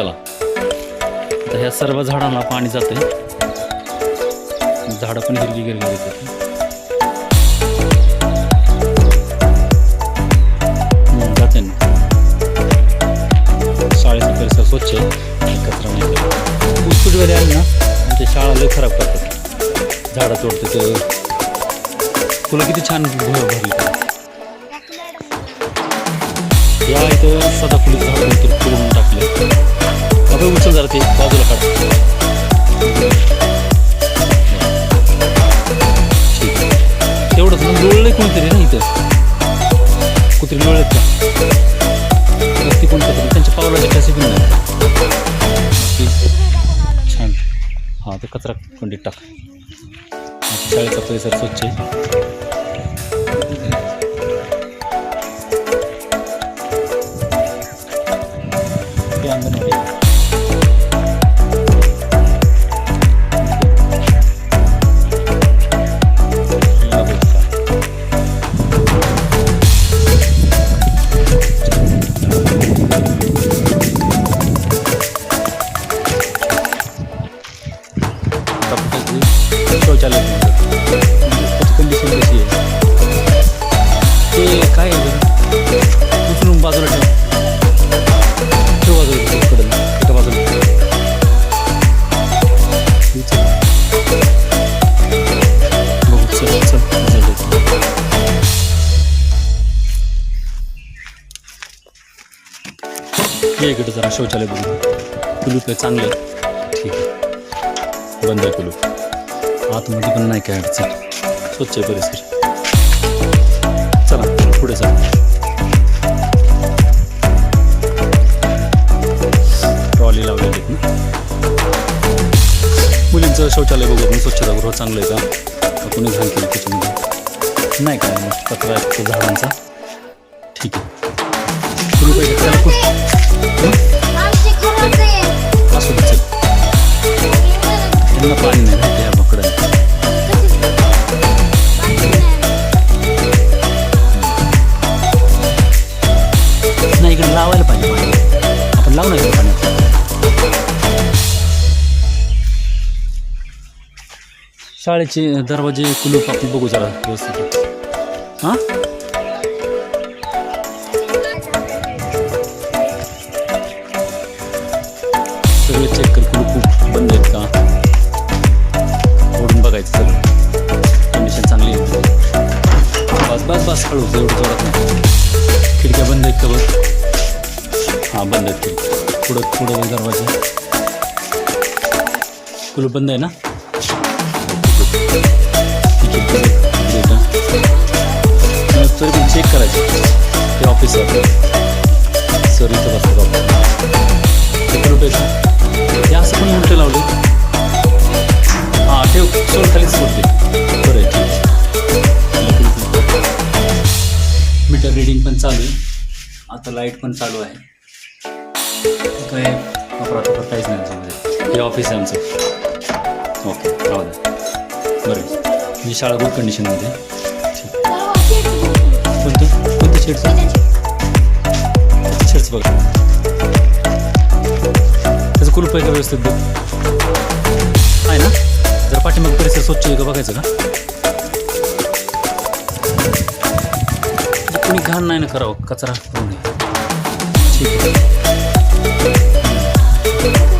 चला. आता ह्या सर्व झाडांना पाणी जाते झाडं पण हिरवी हिरवी देतात जाते ना. शाळेचा परिसर स्वच्छ आहे. कचरा नाही करत. ऊसतोडवाले आले ना आमच्या शाळा लय खराब करतात. झाडं तोडते तर तुला किती छान भरली. या इथं सदाफुली झाड नंतर फुलवून टाकलं तेवढंच कोणतरी ना इथं. कुत्री लोळत का रस्ती कोण तरी त्यांच्या पावलाच्या कॅसे पण नाही. छान. हां ते कचरा कोंडीत टाक. शाळेचा परिसर स्वच्छ आहे. शौचालय त्याची कंडिशन कशी आहे? ते काय आहे उचलून बाजूला ठेव. ठेव बाजूला ठेव इकडं. एका बाजूला बघू चल चल ये इकडे जरा शौचालय बघू. कुलूप आहे चांगलं ठीक आहे. बंद आहे कुलूप आतमध्ये पण नाही काय अडचण. स्वच्छ आहे परिसर. चला पुढे चला. ट्रॉली लावलेली मुलींचं शौचालय बघू आपण स्वच्छतागृह चांगलं आहे का? कोणी घाण केलं त्याच्यामध्ये. नाही काय मग कचरा आहे झाडांचा. ठीक आहे. कुलूप आहे. लावू नाही शाळेचे दरवाजे कुलूप आपण बघू जरा व्यवस्थित. हां? सगळे चेक कर कुलूप बंद आहेत का? ओढून बघायचं सगळं. कंडिशन चांगली आहे. बस बस बस हळू जोरात खिडक्या बंद आहेत का हां बंद आहेत. खिडक्या पुढं पुढं दरवाजा दरवाजे. कुलूप बंद आहे ना? तरी पण चेक करायचं. ते ऑफिस आहे. सर इथं बसतात ऑफिस कुलूप हे असं पण उलटे लावले हां ठेव. सोड खालीच सोडते बरं आहे, ठीक मीटर रिडिंग पण चालू आहे. आता लाइट पण चालू आहे. काय वापरा तर काहीच नाही त्याच्यामध्ये हे ऑफिस आहे आमचं ओके राहू द्या बरं आहे. ही शाळा गुड कंडिशनमध्ये आहे. ठीक कोणतं कोणतं शेडचं शेडचं बघा त्याचं कुलूप आहे का व्यवस्थित बघ आहे ना जर पाठीमाग परिसर स्वच्छ आहे का बघायचं का म्हणजे कोणी घाण नाही ना करावं कचरा करू नये ठीक आहे ठीक